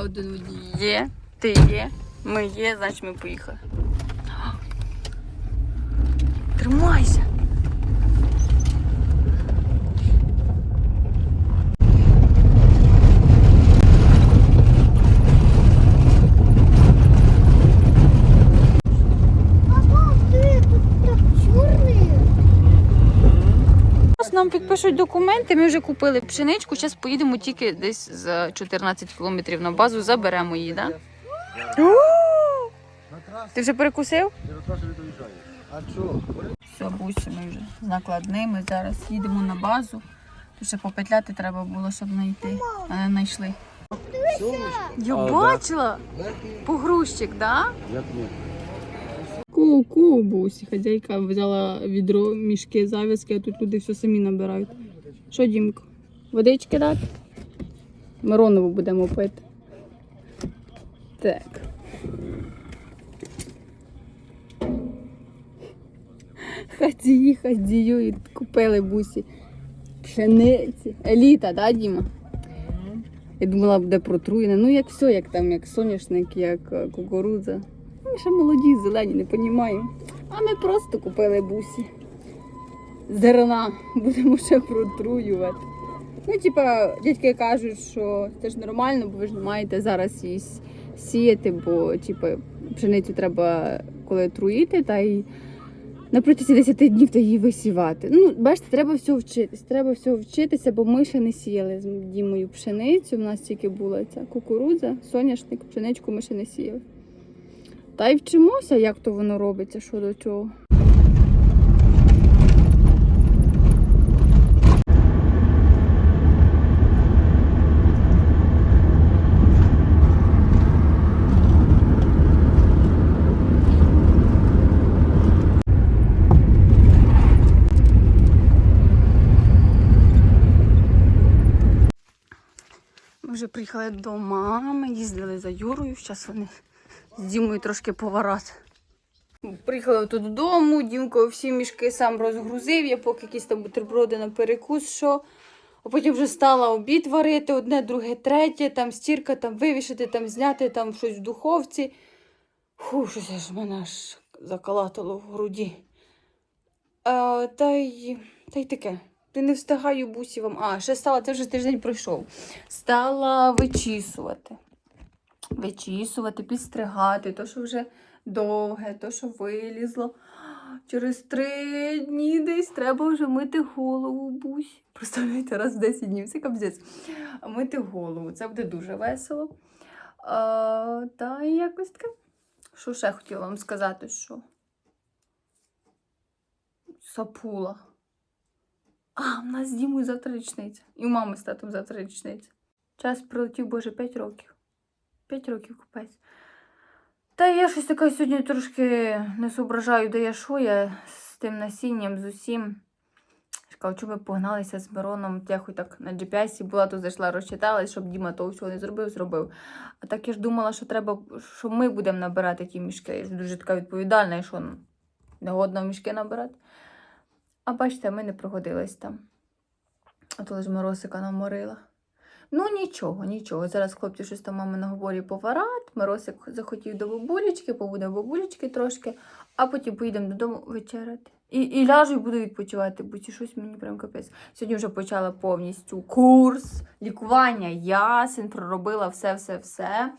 один водій. Є, ти є, ми є, значить ми поїхали. Тримайся. Папа, ты тут так черный. Зараз нам підпишуть документи, ми вже купили пшеничку, зараз поїдемо тільки десь за 14 кілометрів на базу, заберемо її, так? Да? Ти вже перекусив? Все, бусі, ми вже з накладними. Зараз їдемо на базу. Тут ще попетляти треба було, щоб знайти, а не знайшли. Я бачила! Погрузчик, да? Ку-ку, бусі. Хазяйка взяла відро, мішки, зав'язки, а тут люди все самі набирають. Що, Дімко? Водички дати? Миронову будемо пити. Так. Хазії, хазіюють, купили бусі. Пшениці. Еліта, да, Діма? Я думала, буде протруєна. Ну, як все, як там, як соняшник, як е, кукурудза. Ми ще молоді, зелені, не розуміємо. А ми просто купили бусі. Зерна будемо ще протруювати. Ну, типа, дядьки кажуть, що це ж нормально, бо ви ж не маєте зараз її сіяти, бо типа, пшеницю треба коли труїти, та й на протязі 10 днів та її висівати. Ну, бачите, треба все вчитись. Треба все вчитися, бо ми ще не сіяли з Дімою пшеницю. У нас тільки була ця кукурудза, соняшник, пшеничку ми ще не сіяли. Та й вчимося, як то воно робиться, що до чого. Ми вже приїхали до мами, їздили за Юрою. Зараз вони з Дімою трошки поворот. Приїхали тут додому, Дімко всі мішки сам розгрузив, я поки якісь там бутерброди на перекус, що. А потім вже стала обід варити, одне, друге, третє, там стірка, там вивішити, там зняти, там щось в духовці. Фу, щось аж мене аж закалатало в груді. А, та й та й таке. Ти не встигаю бусі вам. А, ще стала, це вже тиждень пройшов. Стала вичісувати. Вичісувати, підстригати, то, що вже довге, то, що вилізло. Через три дні десь треба вже мити голову бусі. Представляєте, раз в 10 днів, це капзець. Мити голову. Це буде дуже весело. А, та якось таке. Що ще хотіла вам сказати, що? Сапула. А, в нас з Дімою завтра річниця. І у мами з татом завтра річниця. Час прилетів, боже, 5 років. 5 років купець. Та я щось така сьогодні трошки не зображаю, де я що я з тим насінням, з усім. Кажу, що ми погналися з Мироном, я хоч так на GPS була, то зайшла, розчиталась, щоб Діма того всього не зробив, зробив. А так я ж думала, що треба, що ми будемо набирати ті мішки. Я ж дуже така відповідальна, що не годно мішки набирати. А бачите, ми не прогодились там. А то лише Миросика наморила. Ну нічого, нічого. Зараз хлопці щось там мами на говорі поварат. Миросик захотів до бабулечки, побуде бабулечки трошки, а потім поїдемо додому вечеряти. І, і ляжу і буду відпочивати, бо ці щось мені прям капець. Сьогодні вже почала повністю курс лікування ясен, проробила все-все-все.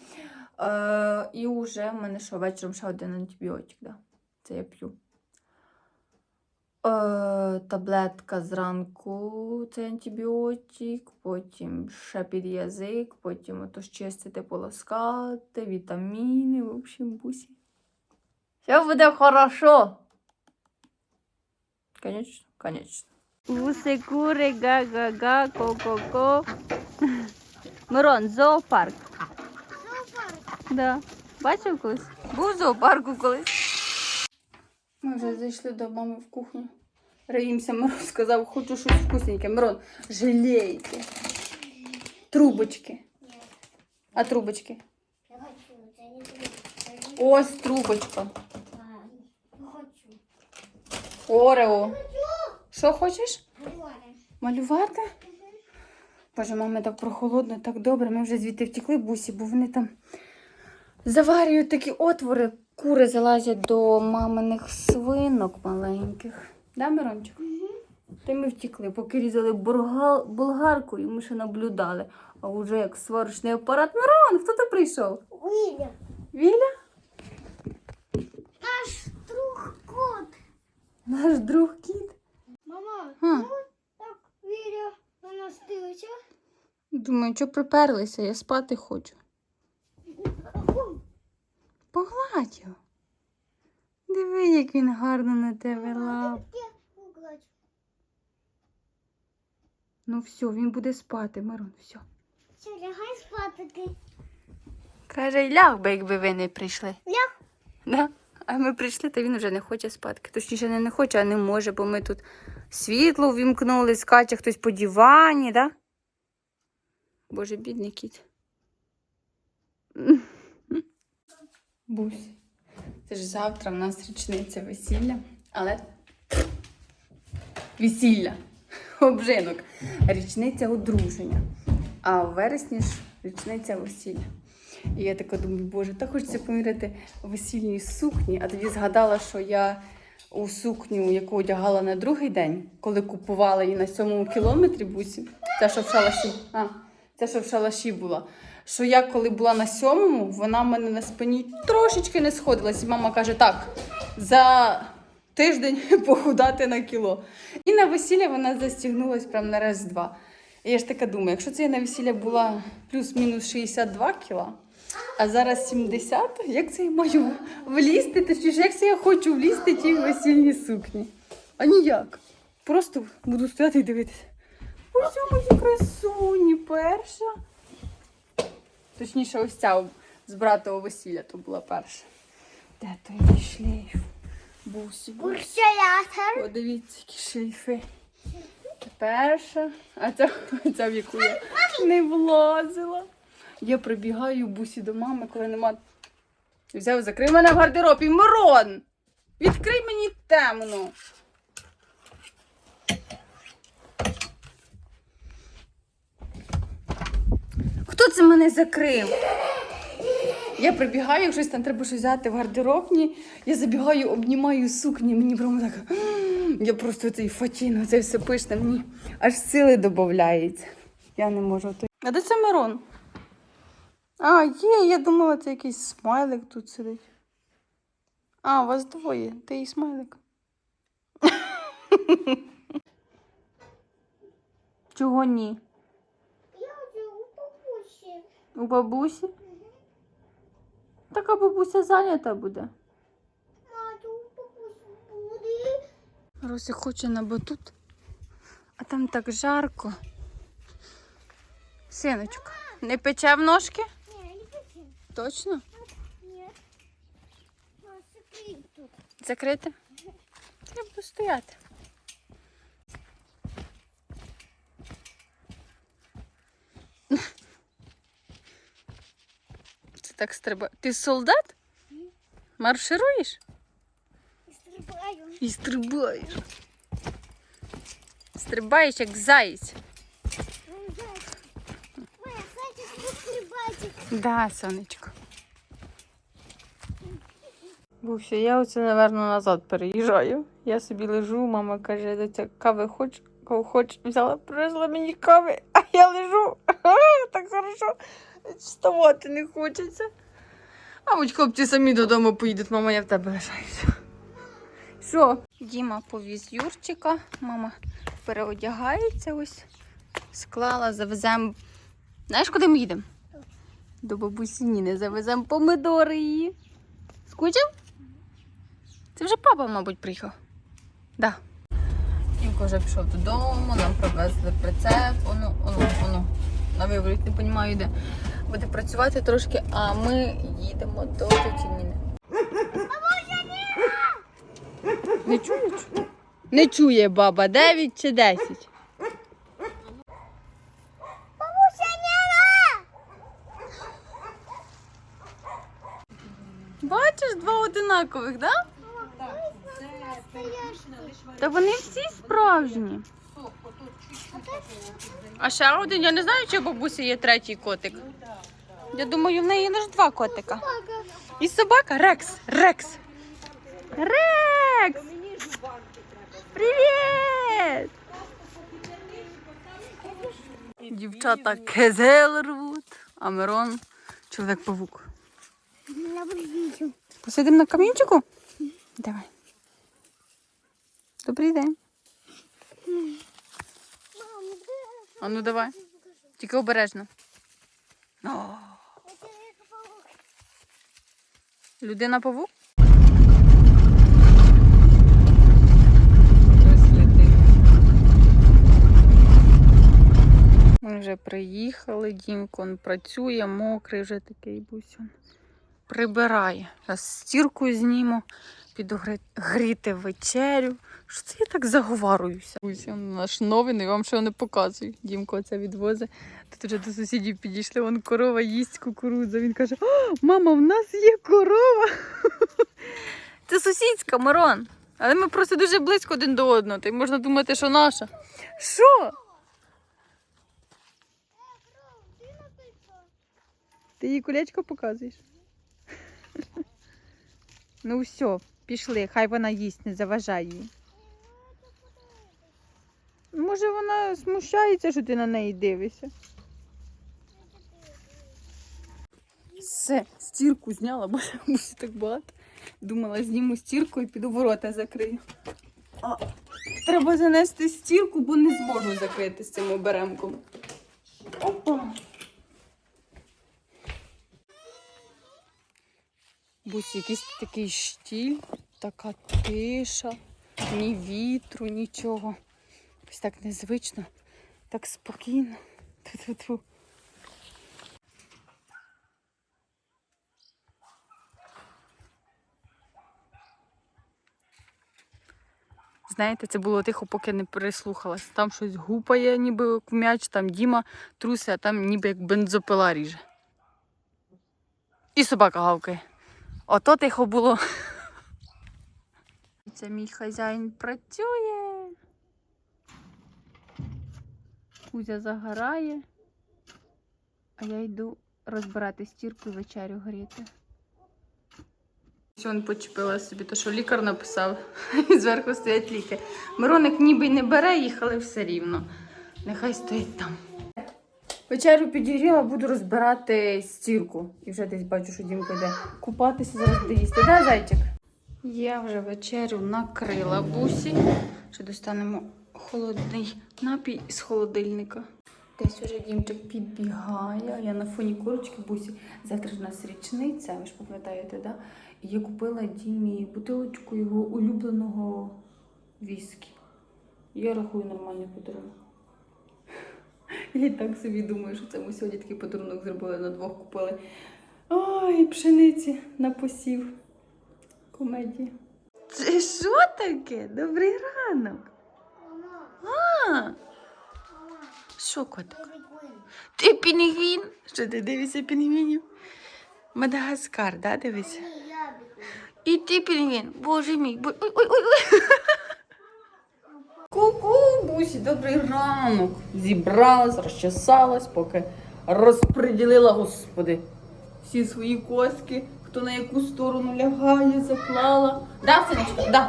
Е, і вже в мене що вечором ще один антибіотик. Да. Це я п'ю. Е, таблетка зранку це антибіотик, потім ще під язик, потім ото ж чистити, полоскати, вітаміни, в общем, бусі. Все буде хорошо. Конечно, конечно. Гуси, кури, га-га-га, ко-ко-ко. Мирон, зоопарк. Да. Бачив колись? Був в зоопарку колись. Ми вже зайшли до мами в кухню. Раїмся, Мирон сказав, хочу щось вкусненьке. Мирон, жалійте. Трубочки. А трубочки? Ось трубочка. Орео. Що хочеш? Малювати? Боже, мама, так прохолодно, так добре. Ми вже звідти втекли бусі, бо вони там заварюють такі отвори. Кури залазять до маминих свинок маленьких. Да, Мирончик? Та й ми втекли, поки різали бургал... болгарку, і ми ще наблюдали. А вже як сварочний апарат. Мирон, хто ти прийшов? Виля. Віля? Наш друг кот. Наш друг кіт. Мама, А. ну так Віля на нас дивиться. Думаю, що приперлися, я спати хочу. О, Погладь його. Диви, як він гарно на тебе лап. Ну все, він буде спати, Мирон, все. Все, лягай спати. Каже, ляг би, якби ви не прийшли. Ляг. Да? А ми прийшли, то він вже не хоче спати. Точніше, не, не хоче, а не може, бо ми тут світло ввімкнули, скаче хтось по дивані, да? Боже, бідний кіт. Бусь. Це ж завтра в нас річниця весілля, але весілля, обжинок, річниця одруження. А в вересні ж річниця весілля. І я така думаю, боже, так хочеться поміряти весільні сукні, а тоді згадала, що я у сукню, яку одягала на другий день, коли купувала її на сьомому кілометрі бусі, ця, що в шалаші, а, ця, що в шалаші була. Що я, коли була на сьомому, вона в мене на спині трошечки не сходилась. І мама каже, так, за тиждень похудати на кіло. І на весілля вона застігнулась прям на раз-два. І я ж така думаю, якщо це на весілля була плюс-мінус 62 кіла, а зараз 70, як це я маю влізти? Точніше, як це я хочу влізти ті весільні сукні? А ніяк. Просто буду стояти і дивитися. Ось о, мої красуні, перша. Точніше, ось ця з братового весілля то була перша. Де той шлейф? Бусі, бусі. Подивіться, які шлейфи. Це Перша, а ця, ця в яку я не влазила. Я прибігаю бусі до мами, коли нема. Взяв, закрий мене в гардеробі. Мирон! Відкрий мені темно. Хто це мене закрив? Я прибігаю, щось там треба щось взяти в гардеробні. Я забігаю, обнімаю сукні, мені прямо так. Я просто цей фатіно, це все пишне, мені аж сили додається. Я не можу. А де це Мирон? А, є, я думала, це якийсь смайлик тут сидить. А, у вас двоє. Ти і смайлик. Чого ні? Я вже у бабусі. У бабусі? Така бабуся зайнята буде. Росі хоче на батут, а там так жарко. Синочка, не пече в ножки? Ні, не хочу. Точно? Ні. Закрити? Буду стояти. Так стрибає. Ти солдат? Маршируєш? І стрибаю. І стрибаєш. Стрибаєш як заєць. Моя зайчик тут стрибайте. Да, сонечко. Буся, я оце, напевно, назад переїжджаю. Я собі лежу, мама каже, доця, кави хоч, кого хоч, взяла, привезла мені кави, а я лежу. Так хорошо. Вставати не хочеться. А будь хлопці самі додому поїдуть, мама, я в тебе лишаюся. Що? Діма повіз Юрчика, мама переодягається ось, склала, завеземо. Знаєш, куди ми їдемо? До бабусі Ніни завеземо помидори її. Скучив? Це вже папа, мабуть, приїхав. Да. Дімко вже пішов додому, нам привезли прицеп, воно, воно, воно. На виворіт, не розумію, де буде працювати трошки, а ми їдемо до тіті Ніни. Не чуєш? Не чує баба, 9 чи 10. Бабуся Ніна! Бачиш, два одинакових, так? Да? Та вони всі справжні. А ще один, я не знаю, чи у бабусі є третій котик. Я думаю, в неї лише два котика. І собака Рекс. Рекс. Рекс! Привіт! Дівчата кезел рвуть, а Мирон чоловік павук. Я бы видел. Посидимо на камінчику? Давай. Добрий день. А ну давай. Тільки обережно. О, людина павук? Ми вже приїхали, Дімко працює, мокрий вже такий бусюн. Прибирає. Зараз стірку зніму, піду гріти вечерю. Що це я так заговарююся? Наш новий, я вам ще не показую. Дімко це відвозить. Тут вже до сусідів підійшли, вон корова їсть кукурудзу. Він каже: О, мама, в нас є корова. Це сусідська, Мирон. Але ми просто дуже близько один до одного, й можна думати, що наша. Що? Ти їй колечко показуєш? Ну все, пішли, хай вона їсть, не заважай їй. Може, вона смущається, що ти на неї дивишся. Все, стірку зняла, бо мусі так багато. Думала, зніму стірку і піду ворота закрию. А, треба занести стірку, бо не зможу закрити з цим оберемком. Опа. Бусі, якийсь такий штіль, така тиша, ні вітру, нічого. Ось так незвично, так спокійно. Ту-ту-ту. Знаєте, це було тихо, поки не прислухалась. Там щось гупає, ніби м'яч, там Діма трусе, а там ніби як бензопила ріже. І собака гавкає. Ото тихо було. Це мій хазяїн працює. Кузя загорає, а я йду розбирати стірку і вечерю гріти. Сьогодні почепила собі, то що лікар написав, і зверху стоять ліки. Мироник ніби й не бере їх, але все рівно. Нехай стоїть там. Вечерю підігріла, буду розбирати стірку. І вже десь бачу, що Дімка йде купатися, зараз буде їсти. Да, зайчик? Я вже вечерю накрила бусі. Ще достанемо холодний напій з холодильника. Десь уже Дімчик підбігає. Я на фоні курочки бусі. Завтра ж у нас річниця, ви ж пам'ятаєте, да? І я купила Дімі бутилочку його улюбленого віскі. Я рахую нормальний подарунок. Я так собі думаю, що це ми сьогодні такий подарунок зробили на двох купили. Ой, пшениці на посів. Комедія. Це що таке? Добрий ранок. Мама, що котик? Ти пінгвін? Що ти дивишся пінгвінів? Мадагаскар, да, дивишся? Ні, я бігун. І ти пінгвін. Боже мій. Бо... Ой, ой, ой. Ку-ку, бусі, добрий ранок. Зібралась, розчесалась, поки розподілила, господи, всі свої коски, хто на яку сторону лягає, заклала. Да, синочка, да.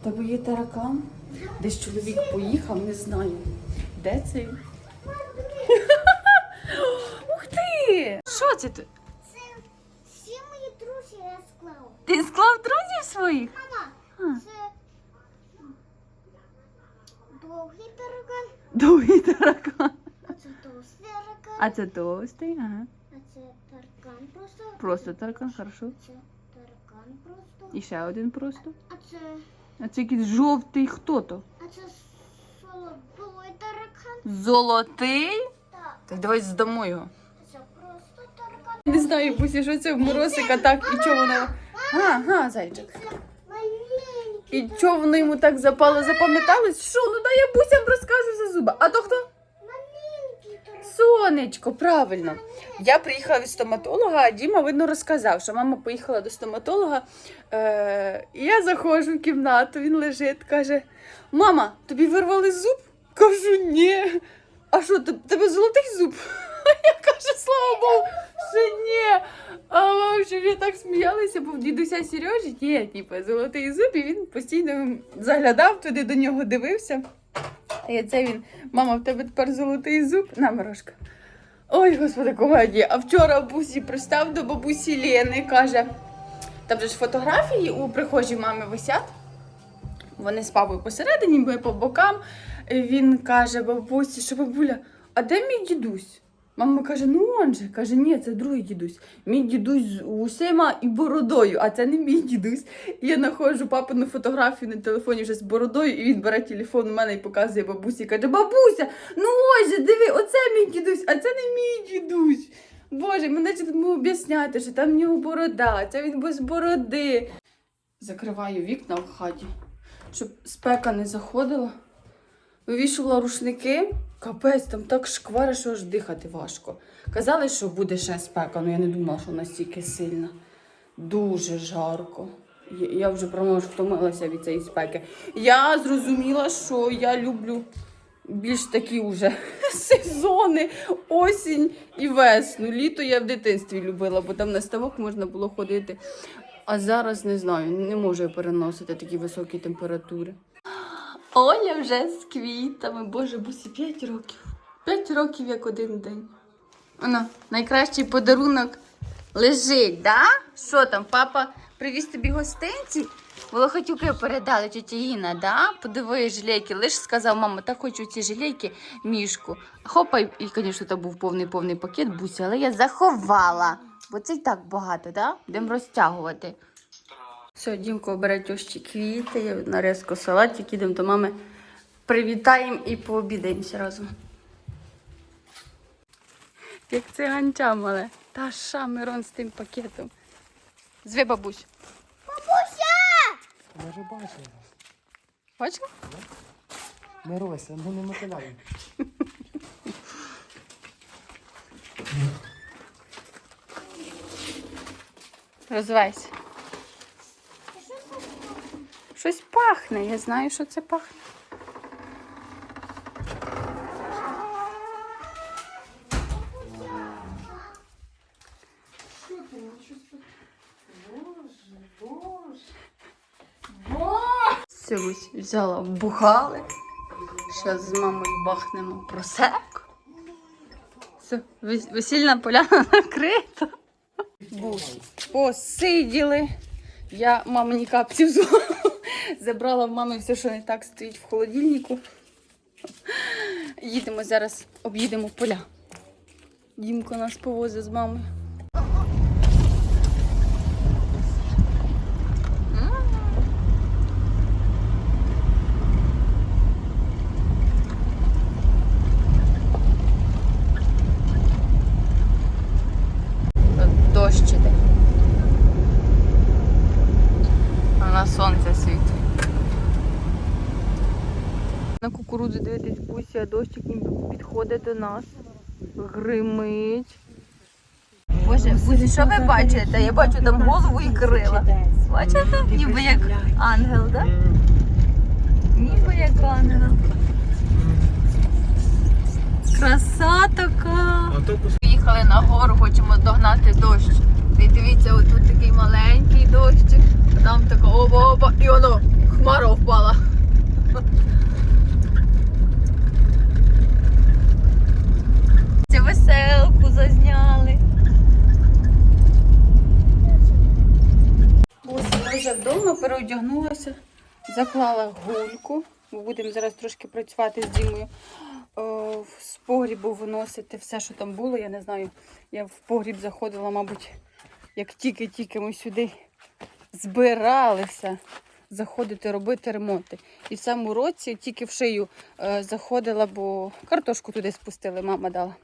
В Тебе є таракан? Десь чоловік поїхав, не знаю. Де це? Ух ти! Що це тут? Це всі мої друзі я склав. Ти склав друзів своїх? Мама, це довгий таракан, Довгий таракан. а це товстий таракан, А це товстий, ага. а це таракан просто. Просто таракан, хорошо. Це таракан просто. І ще один просто. А це, А це якийсь жовтий хто то? а це золотий таракан. Золотий? Так, Так давай здамо його. це просто таракан. Не знаю, Бусі, що це в моросика так і чого воно. Ага, зайчик. І чого воно йому так запало, запам'яталось? Що? Ну дай я бусям розкажу за зуба. А то хто? Сонечко, правильно. Я приїхала від стоматолога, а Діма, видно, розказав, що мама поїхала до стоматолога. Е- і я заходжу в кімнату, він лежить, каже: Мама, тобі вирвали зуб? Кажу, ні. А що, те- тебе золотий зуб? Я кажу, слава Богу, що ні. А я так сміялася, бо в дідуся Сережі є, типу, золотий зуб, і він постійно заглядав туди, до нього дивився. І це він, мама, в тебе тепер золотий зуб. На, морожка. Ой, господи, комедія. А вчора бабусі пристав до бабусі Лєни, каже, там же ж фотографії у прихожій мами висять. Вони з папою посередині, ми по бокам. Він каже бабусі, що бабуля, а де мій дідусь? Мама каже, ну он же. Каже, ні, це другий дідусь. Мій дідусь з усіма і бородою, а це не мій дідусь. І я знаходжу папину фотографію на телефоні вже з бородою, і він бере телефон у мене і показує бабусі. І Каже, бабуся, ну ось же, диви, оце мій дідусь, а це не мій дідусь. Боже, мене йому об'ясняти, що там в нього борода, це він без бороди. Закриваю вікна в хаті, щоб спека не заходила. Вивішувала рушники, капець, там так шквари, що аж дихати важко. Казали, що буде ще спека, але я не думала, що настільки сильна. Дуже жарко. Я- вже прямо втомилася від цієї спеки. Я зрозуміла, що я люблю більш такі вже сезони, осінь і весну. Літо я в дитинстві любила, бо там на ставок можна було ходити. А зараз не знаю, не можу переносити такі високі температури. Оля вже з квітами, боже, бусі 5 років. 5 років як один день. Вона, найкращий подарунок лежить, да? Що там, папа привіз тобі гостинці? Волохатюки передали тетя Інна, да? Подиви жилейки. Лиш сказав, мама, так хочу ці жилейки, мішку. Хопа, і, звісно, там був повний-повний пакет бусі, але я заховала. Бо це й так багато, да? Будемо розтягувати. Все, Дімко бере тьощі квіти, я нарізку салатик, ідемо до мами. Привітаємо і пообідаємося разом. Як циганча мале. Та ша Мирон з тим пакетом. Зве бабусь. Я вже бачив. Бачила? Мирося, ну не Миколаїв. Розвайся. Щось пахне, я знаю, що це пахне. Все, ось взяла, вбухали. Зараз з мамою бахнемо просек. Все, весільна поляна накрита. Бус. Посиділи. Я мамині капці взяла. Забрала в мами все, що не так стоїть в холодильнику. Їдемо зараз, об'їдемо поля. Дімко нас повозить з мамою. Тут дощ іде. А на сонце світить. На кукурудзу дивитись бусі, а дощик ніби підходить до нас. Гримить. Боже, Бузі, що ви бачите? Я бачу там голову і крила. Бачите? Ніби як ангел, так? Ніби як ангел. Краса така. Поїхали на гору, хочемо догнати дощ. І дивіться, отут такий маленький дощик, а там така оба-оба, і воно хмара впала. Веселку зазняли. Ось ми вже вдома переодягнулася, заклала гульку. Ми будемо зараз трошки працювати з Дімою. Е, З погрібу виносити все, що там було. Я не знаю. Я в погріб заходила, мабуть, як тільки-тільки ми сюди збиралися заходити робити ремонти. І в цьому році тільки в шию е, заходила, бо картошку туди спустили, мама дала.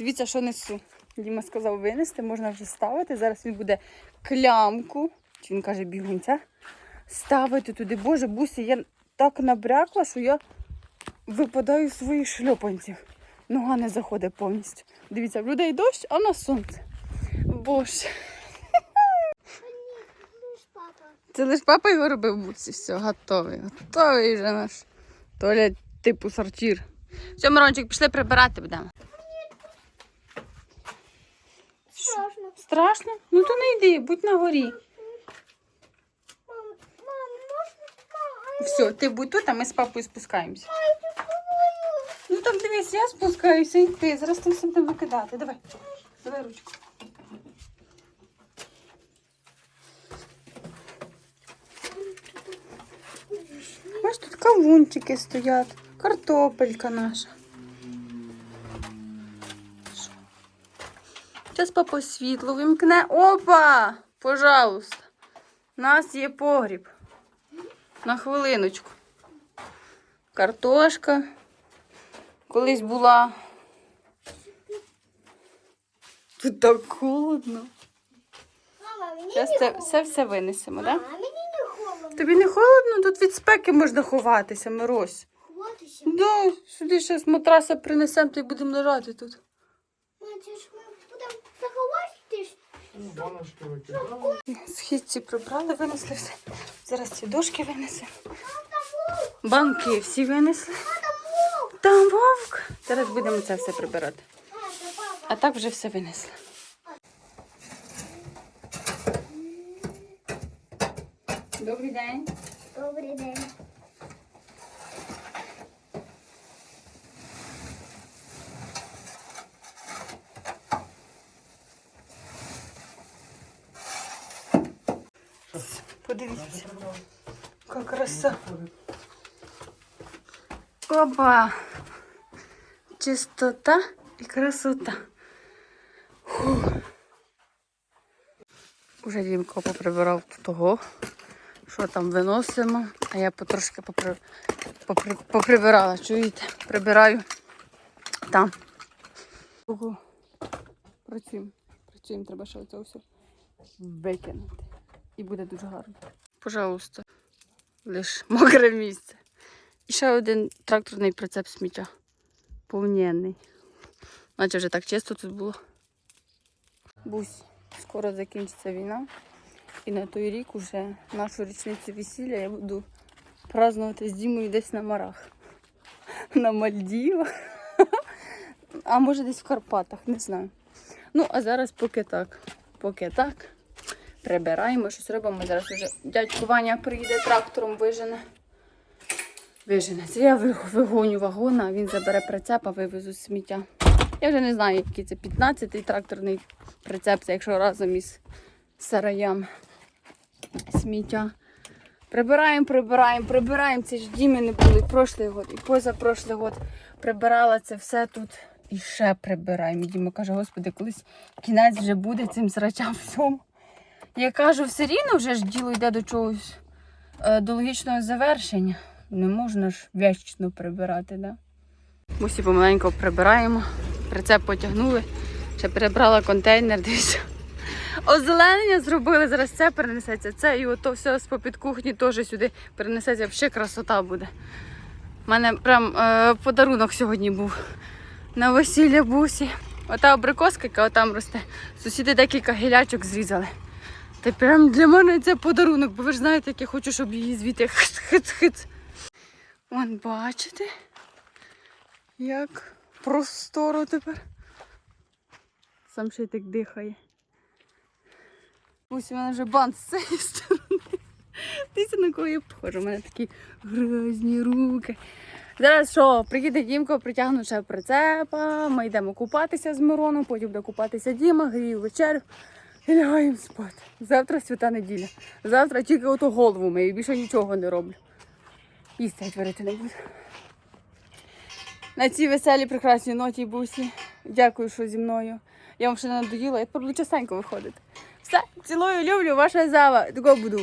Дивіться, що несу. Діма сказав винести, можна вже ставити. Зараз він буде клямку, чи він каже бігунця, ставити туди. Боже, бусі, я так набрякла, що я випадаю з своїх шльопанців. Нога не заходить повністю. Дивіться, в людей дощ, а на сонце. Боже. Це лише папа його робив бусі. Все, готовий. Готовий вже наш Толя типу сортір. Все, Мирончик, пішли прибирати будемо. Страшно. Ну то не йди, будь на горі. Все, ти будь тут, а ми з папою спускаємося. Ну там дивись, я спускаюся і ти. Зараз ти все будемо викидати. Давай. Давай ручку. Ось тут кавунчики стоять, картопелька наша. Зараз папа світло вимкне. Опа! Пожалуйста. У нас є погріб. На хвилиночку. Картошка. Колись була. Тут так холодно. Мама, мені Зараз не це холодно. все все винесемо, так? Да? Мама, мені не холодно. Тобі не холодно? Тут від спеки можна ховатися, Мирось. Ховатися. Да, сюди ще з матраса принесемо, то й будемо лежати тут. Ну, баночки викидали. Східці прибрали, винесли все. Зараз ці дошки винесемо. Банки всі винесли. Там вовк. Зараз будемо це все прибирати. А. А так вже все винесли. Добрий день. Добрий день. Подивіться, яка краса. Опа! Чистота і красота. Фух. Уже Дімко поприбирав того, що там виносимо, а я потрошки попри... Попри... поприбирала, чуєте? Прибираю там. Працюємо. Працюємо, треба ще оце все викинути. І буде дуже гарно. Пожалуйста. Лиш мокре місце. І ще один тракторний прицеп сміття. Повненний. Наче вже так чисто тут було. Бусь, скоро закінчиться війна. І на той рік уже нашу річницю весілля я буду празднувати з Дімою десь на Марах. На Мальдівах. А може десь в Карпатах, не знаю. Ну, а зараз поки так. Поки так. Прибираємо, щось робимо. Зараз вже дядько Ваня приїде трактором вижене. Вижене. Це я вигоню вагона, а він забере прицеп, а вивезу сміття. Я вже не знаю, який це 15-й тракторний прицеп, це якщо разом із сараям сміття. Прибираємо, прибираємо, прибираємо. Це ж діми не були прошлий год і позапрошлий год. Прибирала це все тут і ще прибираємо. Діма каже, господи, колись кінець вже буде цим срачам всьому. Я кажу, все рівно вже ж діло йде до чогось е, до логічного завершення. Не можна ж вічно прибирати, да? Ми всі помаленьку прибираємо. Прицеп потягнули. Ще перебрала контейнер, дивіться. Озеленення зробили, зараз це перенесеться, це і ото все з попід кухні теж сюди перенесеться. Взагалі красота буде. У мене прям е, подарунок сьогодні був на весілля бусі. Ота абрикоска, яка там росте. Сусіди декілька гілячок зрізали. Та прям для мене це подарунок, бо ви ж знаєте, як я хочу, щоб її звідти хиц-хиц-хиц. Вон, бачите, як просторо тепер. Сам ще й так дихає. Ось у мене вже бант з цієї сторони. Дивіться, на кого я похожа. У мене такі грязні руки. Зараз що, приїде Дімко, притягну ще прицепа, ми йдемо купатися з Мироном, потім буде купатися Діма, грію вечерю і лягаємо спати. Завтра свята неділя. Завтра тільки ото голову мию, більше нічого не роблю. Їсти геть варити не буду. На цій веселій прекрасній ноті бусі. Дякую, що зі мною. Я вам ще не надоїла, я буду частенько виходити. Все, цілую, люблю, ваша зава. Такого буду.